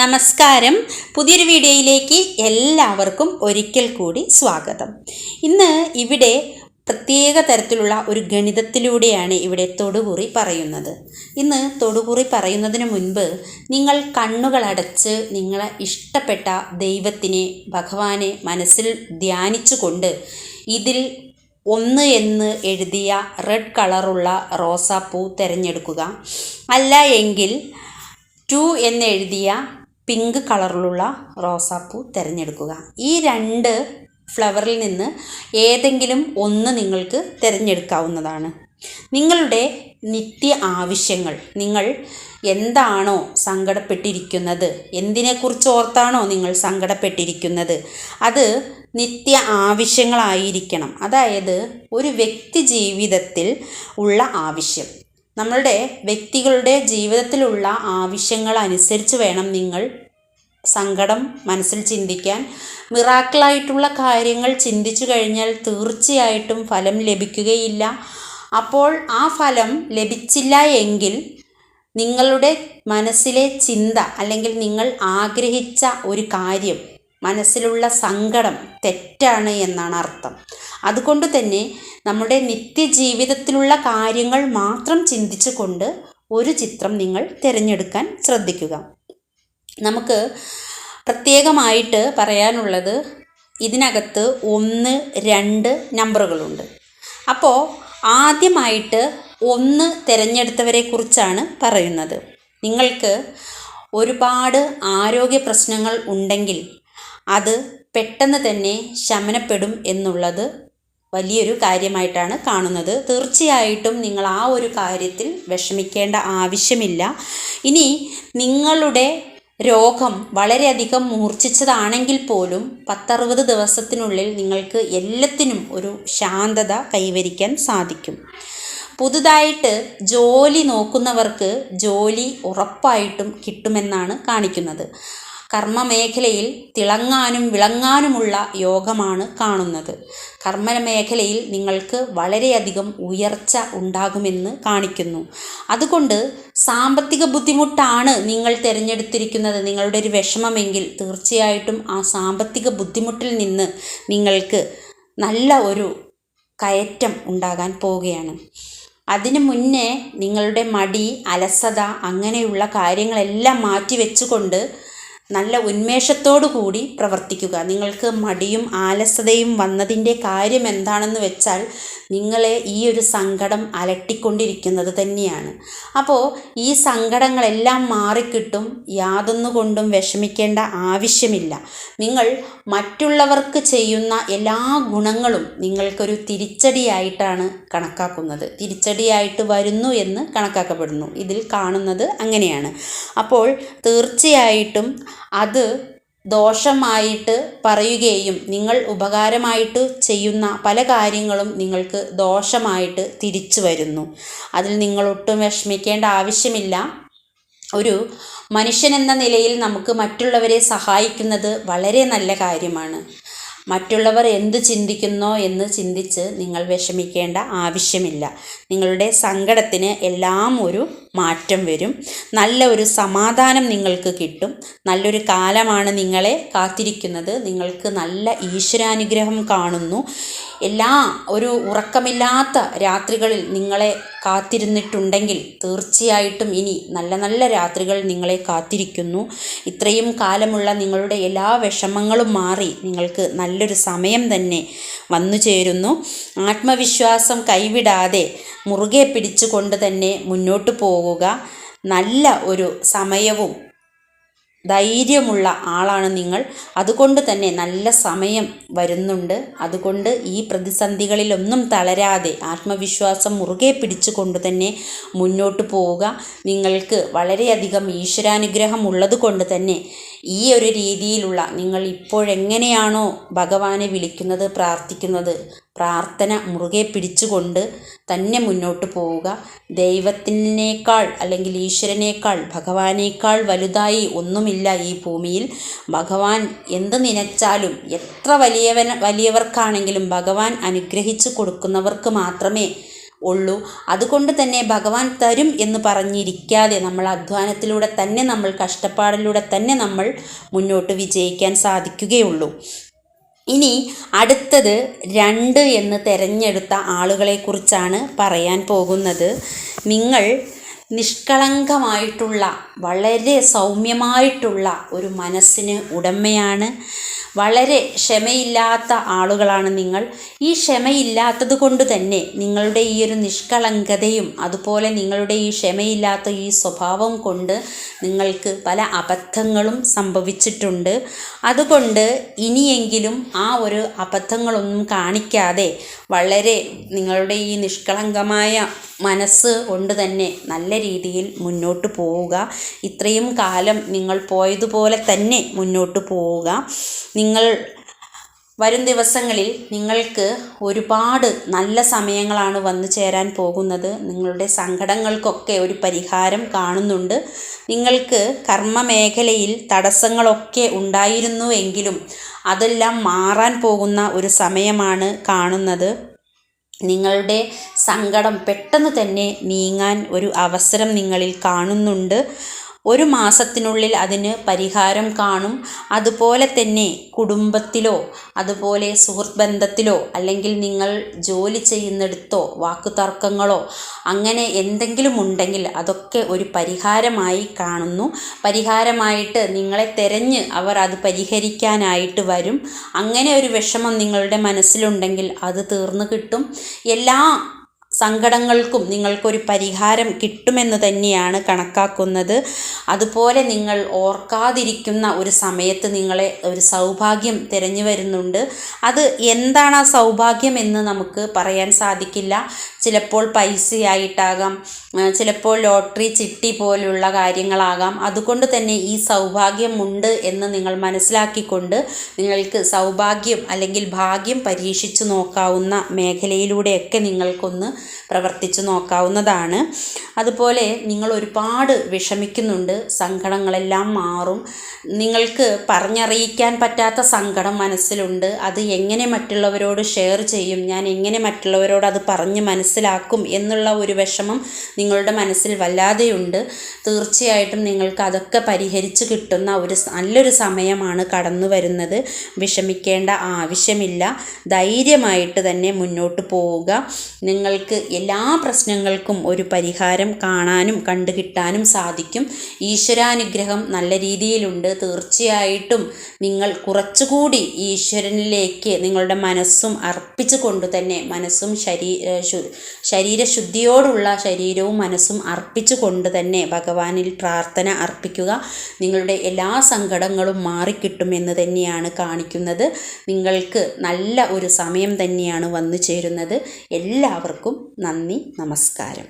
നമസ്കാരം. പുതിയൊരു വീഡിയോയിലേക്ക് എല്ലാവർക്കും ഒരിക്കൽ കൂടി സ്വാഗതം. ഇന്ന് ഇവിടെ പ്രത്യേക തരത്തിലുള്ള ഒരു ഗണിതത്തിലൂടെയാണ് ഇവിടെ തൊടുകുറി പറയുന്നത്. ഇന്ന് തൊടുകുറി പറയുന്നതിന് മുൻപ് നിങ്ങൾ കണ്ണുകളടച്ച് നിങ്ങളെ ഇഷ്ടപ്പെട്ട ദൈവത്തിനെ ഭഗവാനെ മനസ്സിൽ ധ്യാനിച്ചുകൊണ്ട് ഇതിൽ ഒന്ന് എന്ന് എഴുതിയ റെഡ് കളറുള്ള റോസാപ്പൂ തിരഞ്ഞെടുക്കുക. അല്ല എങ്കിൽ ടു എന്നെഴുതിയ പിങ്ക് കളറിലുള്ള റോസാപ്പൂ തിരഞ്ഞെടുക്കുക. ഈ രണ്ട് ഫ്ലവറിൽ നിന്ന് ഏതെങ്കിലും ഒന്ന് നിങ്ങൾക്ക് തിരഞ്ഞെടുക്കാവുന്നതാണ്. നിങ്ങളുടെ നിത്യ ആവശ്യങ്ങൾ നിങ്ങൾ എന്താണോ സങ്കടപ്പെട്ടിരിക്കുന്നത് എന്തിനെക്കുറിച്ച് ഓർത്താണോ നിങ്ങൾ സങ്കടപ്പെട്ടിരിക്കുന്നത് അത് നിത്യ ആവശ്യങ്ങളായിരിക്കണം. അതായത് ഒരു വ്യക്തി ജീവിതത്തിൽ ഉള്ള ആവശ്യം. നമ്മളുടെ വ്യക്തികളുടെ ജീവിതത്തിലുള്ള ആവശ്യങ്ങൾ അനുസരിച്ച് വേണം നിങ്ങൾ സങ്കടം മനസ്സിൽ ചിന്തിക്കാൻ. മിറാക്കിളായിട്ടുള്ള കാര്യങ്ങൾ ചിന്തിച്ചു കഴിഞ്ഞാൽ തീർച്ചയായിട്ടും ഫലം ലഭിക്കുകയില്ല. അപ്പോൾ ആ ഫലം ലഭിച്ചില്ല എങ്കിൽ നിങ്ങളുടെ മനസ്സിലെ ചിന്ത അല്ലെങ്കിൽ നിങ്ങൾ ആഗ്രഹിച്ച ഒരു കാര്യം മനസ്സിലുള്ള സങ്കടം തെറ്റാണ് എന്നാണ് അർത്ഥം. അതുകൊണ്ട് തന്നെ നമ്മുടെ നിത്യജീവിതത്തിലുള്ള കാര്യങ്ങൾ മാത്രം ചിന്തിച്ചുകൊണ്ട് ഒരു ചിത്രം നിങ്ങൾ തിരഞ്ഞെടുക്കാൻ ശ്രദ്ധിക്കുക. നമുക്ക് പ്രത്യേകമായിട്ട് പറയാനുള്ളത് ഇതിനകത്ത് ഒന്ന് രണ്ട് നമ്പറുകളുണ്ട്. അപ്പോൾ ആദ്യമായിട്ട് ഒന്ന് തിരഞ്ഞെടുത്തവരെ കുറിച്ചാണ് പറയുന്നത്. നിങ്ങൾക്ക് ഒരുപാട് ആരോഗ്യ പ്രശ്നങ്ങൾ ഉണ്ടെങ്കിൽ അത് പെട്ടെന്ന് തന്നെ ശമനപ്പെടും എന്നുള്ളത് വലിയൊരു കാര്യമായിട്ടാണ് കാണുന്നത്. തീർച്ചയായിട്ടും നിങ്ങൾ ആ ഒരു കാര്യത്തിൽ വിഷമിക്കേണ്ട ആവശ്യമില്ല. ഇനി നിങ്ങളുടെ രോഗം വളരെയധികം മൂർച്ഛിച്ചതാണെങ്കിൽ പോലും പത്തറുപത് ദിവസത്തിനുള്ളിൽ നിങ്ങൾക്ക് എല്ലാത്തിനും ഒരു ശാന്തത കൈവരിക്കാൻ സാധിക്കും. പുതുതായിട്ട് ജോലി നോക്കുന്നവർക്ക് ജോലി ഉറപ്പായിട്ടും കിട്ടുമെന്നാണ് കാണിക്കുന്നത്. കർമ്മമേഖലയിൽ തിളങ്ങാനും വിളങ്ങാനുമുള്ള യോഗമാണ് കാണുന്നത്. കർമ്മമേഖലയിൽ നിങ്ങൾക്ക് വളരെയധികം ഉയർച്ച ഉണ്ടാകുമെന്ന് കാണിക്കുന്നു. അതുകൊണ്ട് സാമ്പത്തിക ബുദ്ധിമുട്ടാണ് നിങ്ങൾ തിരഞ്ഞെടുത്തിരിക്കുന്നത്. നിങ്ങളുടെ ഒരു വിഷമമെങ്കിൽ തീർച്ചയായിട്ടും ആ സാമ്പത്തിക ബുദ്ധിമുട്ടിൽ നിന്ന് നിങ്ങൾക്ക് നല്ല ഒരു കയറ്റം ഉണ്ടാകാൻ പോവുകയാണ്. അതിനു മുന്നേ നിങ്ങളുടെ മടി അലസത അങ്ങനെയുള്ള കാര്യങ്ങളെല്ലാം മാറ്റി വെച്ചുകൊണ്ട് നല്ല ഉന്മേഷത്തോടു കൂടി പ്രവർത്തിക്കുക. നിങ്ങൾക്ക് മടിയും ആലസതയും വന്നതിന്റെ കാര്യം എന്താണെന്ന് വെച്ചാൽ നിങ്ങളെ ഈ ഒരു സങ്കടം അലട്ടിക്കൊണ്ടിരിക്കുന്നത് തന്നെയാണ്. അപ്പോൾ ഈ സങ്കടങ്ങളെല്ലാം മാറിക്കിട്ടും യാതൊന്നുകൊണ്ടും വിഷമിക്കേണ്ട ആവശ്യമില്ല. നിങ്ങൾ മറ്റുള്ളവർക്ക് ചെയ്യുന്ന എല്ലാ ഗുണങ്ങളും നിങ്ങൾക്കൊരു തിരിച്ചടിയായിട്ടാണ് കണക്കാക്കുന്നത്. തിരിച്ചടിയായിട്ട് വരുന്നു എന്ന് കണക്കാക്കപ്പെടുന്നു. ഇതിൽ കാണുന്നത് അങ്ങനെയാണ്. അപ്പോൾ തീർച്ചയായിട്ടും അത് ദോഷമായിട്ട് പറയുകയും നിങ്ങൾ ഉപകാരമായിട്ട് ചെയ്യുന്ന പല കാര്യങ്ങളും നിങ്ങൾക്ക് ദോഷമായിട്ട് തിരിച്ചു വരുന്നു. അതിൽ നിങ്ങൾ ഒട്ടും വിഷമിക്കേണ്ട ആവശ്യമില്ല. ഒരു മനുഷ്യൻ എന്ന നിലയിൽ നമുക്ക് മറ്റുള്ളവരെ സഹായിക്കുന്നത് വളരെ നല്ല കാര്യമാണ്. മറ്റുള്ളവർ എന്ത് ചിന്തിക്കുന്നോ എന്ന് ചിന്തിച്ച് നിങ്ങൾ വിഷമിക്കേണ്ട ആവശ്യമില്ല. നിങ്ങളുടെ സങ്കടത്തിന് എല്ലാം ഒരു മാറ്റം വരും. നല്ല ഒരു സമാധാനം നിങ്ങൾക്ക് കിട്ടും. നല്ലൊരു കാലമാണ് നിങ്ങളെ കാത്തിരിക്കുന്നത്. നിങ്ങൾക്ക് നല്ല ഈശ്വരാനുഗ്രഹം കാണുന്നു. എല്ലാ ഒരു ഉറക്കമില്ലാത്ത രാത്രികളിൽ നിങ്ങളെ കാത്തിരുന്നിട്ടുണ്ടെങ്കിൽ തീർച്ചയായിട്ടും ഇനി നല്ല നല്ല രാത്രികൾ നിങ്ങളെ കാത്തിരിക്കുന്നു. ഇത്രയും കാലമുള്ള നിങ്ങളുടെ എല്ലാ വിഷമങ്ങളും മാറി നിങ്ങൾക്ക് നല്ലൊരു സമയം തന്നെ വന്നു ചേരുന്നു. ആത്മവിശ്വാസം കൈവിടാതെ മുറുകെ പിടിച്ചുകൊണ്ട് തന്നെ മുന്നോട്ട് പോവുക നല്ല ഒരു സമയവും ധൈര്യമുള്ള ആളാണ് നിങ്ങൾ. അതുകൊണ്ട് തന്നെ നല്ല സമയം വരുന്നുണ്ട്. അതുകൊണ്ട് ഈ പ്രതിസന്ധികളിലൊന്നും തളരാതെ ആത്മവിശ്വാസം മുറുകെ പിടിച്ചുകൊണ്ട് തന്നെ മുന്നോട്ട് പോവുക. നിങ്ങൾക്ക് വളരെയധികം ഈശ്വരാനുഗ്രഹം ഉള്ളത് കൊണ്ട് തന്നെ ഈ ഒരു രീതിയിലുള്ള നിങ്ങൾ ഇപ്പോഴെങ്ങനെയാണോ ഭഗവാനെ വിളിക്കുന്നത് പ്രാർത്ഥിക്കുന്നത് പ്രാർത്ഥന മുറുകെ പിടിച്ചുകൊണ്ട് തന്നെ മുന്നോട്ട് പോവുക. ദൈവത്തിനേക്കാൾ അല്ലെങ്കിൽ ഈശ്വരനേക്കാൾ ഭഗവാനേക്കാൾ വലുതായി ഒന്നുമില്ല ഈ ഭൂമിയിൽ. ഭഗവാൻ എന്ത് നനച്ചാലും എത്ര വലിയവൻ വലിയവർക്കാണെങ്കിലും ഭഗവാൻ അനുഗ്രഹിച്ചു കൊടുക്കുന്നവർക്ക് മാത്രമേ ഉള്ളൂ. അതുകൊണ്ട് തന്നെ ഭഗവാൻ തരും എന്ന് പറഞ്ഞിരിക്കാതെ നമ്മൾ അധ്വാനത്തിലൂടെ തന്നെ നമ്മൾ കഷ്ടപ്പാടിലൂടെ തന്നെ നമ്മൾ മുന്നോട്ട് വിജയിക്കാൻ സാധിക്കുകയുള്ളൂ. ഇനി അടുത്തത് രണ്ട് എന്ന് തിരഞ്ഞെടുത്ത ആളുകളെക്കുറിച്ചാണ് പറയാൻ പോകുന്നത്. നിങ്ങൾ നിഷ്കളങ്കമായിട്ടുള്ള വളരെ സൗമ്യമായിട്ടുള്ള ഒരു മനസ്സിന് ഉടമയാണ്. വളരെ ക്ഷമയില്ലാത്ത ആളുകളാണ് നിങ്ങൾ. ഈ ക്ഷമയില്ലാത്തത് കൊണ്ട് തന്നെ നിങ്ങളുടെ ഈ ഒരു നിഷ്കളങ്കതയും അതുപോലെ നിങ്ങളുടെ ഈ ക്ഷമയില്ലാത്ത ഈ സ്വഭാവം കൊണ്ട് നിങ്ങൾക്ക് പല അബദ്ധങ്ങളും സംഭവിച്ചിട്ടുണ്ട്. അതുകൊണ്ട് ഇനിയെങ്കിലും ആ ഒരു അബദ്ധങ്ങളൊന്നും കാണിക്കാതെ വളരെ നിങ്ങളുടെ ഈ നിഷ്കളങ്കമായ മനസ്സ് കൊണ്ട് തന്നെ നല്ല രീതിയിൽ മുന്നോട്ട് പോവുക. ഇത്രയും കാലം നിങ്ങൾ പോയതുപോലെ തന്നെ മുന്നോട്ട് പോവുക. നിങ്ങൾ വരും ദിവസങ്ങളിൽ നിങ്ങൾക്ക് ഒരുപാട് നല്ല സമയങ്ങളാണ് വന്നു ചേരാൻ പോകുന്നത്. നിങ്ങളുടെ സങ്കടങ്ങൾക്കൊക്കെ ഒരു പരിഹാരം കാണുന്നുണ്ട്. നിങ്ങൾക്ക് കർമ്മ മേഖലയിൽ തടസ്സങ്ങളൊക്കെ ഉണ്ടായിരുന്നുവെങ്കിലും അതെല്ലാം മാറാൻ പോകുന്ന ഒരു സമയമാണ് കാണുന്നത്. നിങ്ങളുടെ സങ്കടം പെട്ടെന്ന് തന്നെ നീങ്ങാൻ ഒരു അവസരം നിങ്ങളിൽ കാണുന്നുണ്ട്. ഒരു മാസത്തിനുള്ളിൽ അതിന് പരിഹാരം കാണും. അതുപോലെ തന്നെ കുടുംബത്തിലോ അതുപോലെ സുഹൃത്ത് ബന്ധത്തിലോ അല്ലെങ്കിൽ നിങ്ങൾ ജോലി ചെയ്യുന്നിടത്തോ വാക്കുതർക്കങ്ങളോ അങ്ങനെ എന്തെങ്കിലും ഉണ്ടെങ്കിൽ അതൊക്കെ ഒരു പരിഹാരമായി കാണുന്നു. പരിഹാരമായിട്ട് നിങ്ങളെ തിരഞ്ഞ് അവർ അത് പരിഹരിക്കാനായിട്ട് വരും. അങ്ങനെ ഒരു വിഷമം നിങ്ങളുടെ മനസ്സിലുണ്ടെങ്കിൽ അത് തീർന്നു കിട്ടും. എല്ലാ സങ്കടങ്ങൾക്കും നിങ്ങൾക്കൊരു പരിഹാരം കിട്ടുമെന്ന് തന്നെയാണ് കണക്കാക്കുന്നത്. അതുപോലെ നിങ്ങൾ ഓർക്കാതിരിക്കുന്ന ഒരു സമയത്ത് നിങ്ങളെ ഒരു സൗഭാഗ്യം തിരഞ്ഞു വരുന്നുണ്ട്. അത് എന്താണ് ആ സൗഭാഗ്യം എന്ന് നമുക്ക് പറയാൻ സാധിക്കില്ല. ചിലപ്പോൾ പൈസയായിട്ടാകാം ചിലപ്പോൾ ലോട്ടറി ചിട്ടി പോലുള്ള കാര്യങ്ങളാകാം. അതുകൊണ്ട് തന്നെ ഈ സൗഭാഗ്യമുണ്ട് എന്ന് നിങ്ങൾ മനസ്സിലാക്കിക്കൊണ്ട് നിങ്ങൾക്ക് സൗഭാഗ്യം അല്ലെങ്കിൽ ഭാഗ്യം പരീക്ഷിച്ചു നോക്കാവുന്ന മേഖലയിലൂടെയൊക്കെ നിങ്ങൾക്കൊന്ന് പ്രവർത്തിച്ചു നോക്കാവുന്നതാണ്. അതുപോലെ നിങ്ങൾ ഒരുപാട് വിഷമിക്കുന്നുണ്ട് സങ്കടങ്ങളെല്ലാം മാറും. നിങ്ങൾക്ക് പറഞ്ഞറിയിക്കാൻ പറ്റാത്ത സങ്കടം മനസ്സിലുണ്ട്. അത് എങ്ങനെ മറ്റുള്ളവരോട് ഷെയർ ചെയ്യും? ഞാൻ എങ്ങനെ മറ്റുള്ളവരോട് അത് പറഞ്ഞ് മനസ്സിലാക്കും എന്നുള്ള ഒരു വിഷമം നിങ്ങളുടെ മനസ്സിൽ വല്ലാതെയുണ്ട്. തീർച്ചയായിട്ടും നിങ്ങൾക്ക് അതൊക്കെ പരിഹരിച്ച് കിട്ടുന്ന ഒരു നല്ലൊരു സമയമാണ് കടന്നു വരുന്നത്. വിഷമിക്കേണ്ട ആവശ്യമില്ല. ധൈര്യമായിട്ട് തന്നെ മുന്നോട്ട് പോവുക. നിങ്ങൾക്ക് എല്ലാ പ്രശ്നങ്ങൾക്കും ഒരു പരിഹാരം കാണാനും കണ്ടുകിട്ടാനും സാധിക്കും. ഈശ്വരാനുഗ്രഹം നല്ല രീതിയിലുണ്ട്. തീർച്ചയായിട്ടും നിങ്ങൾ കുറച്ചുകൂടി ഈശ്വരനിലേക്ക് നിങ്ങളുടെ മനസ്സും അർപ്പിച്ചു തന്നെ മനസ്സും ശരീ ശരീരശുദ്ധിയോടുള്ള ശരീരവും മനസ്സും അർപ്പിച്ചു കൊണ്ട് തന്നെ ഭഗവാനിൽ പ്രാർത്ഥന അർപ്പിക്കുക. നിങ്ങളുടെ എല്ലാ സങ്കടങ്ങളും മാറിക്കിട്ടുമെന്ന് തന്നെയാണ് കാണിക്കുന്നത്. നിങ്ങൾക്ക് നല്ല ഒരു സമയം തന്നെയാണ് വന്നു ചേരുന്നത്. എല്ലാവർക്കും നന്ദി നമസ്കാരം.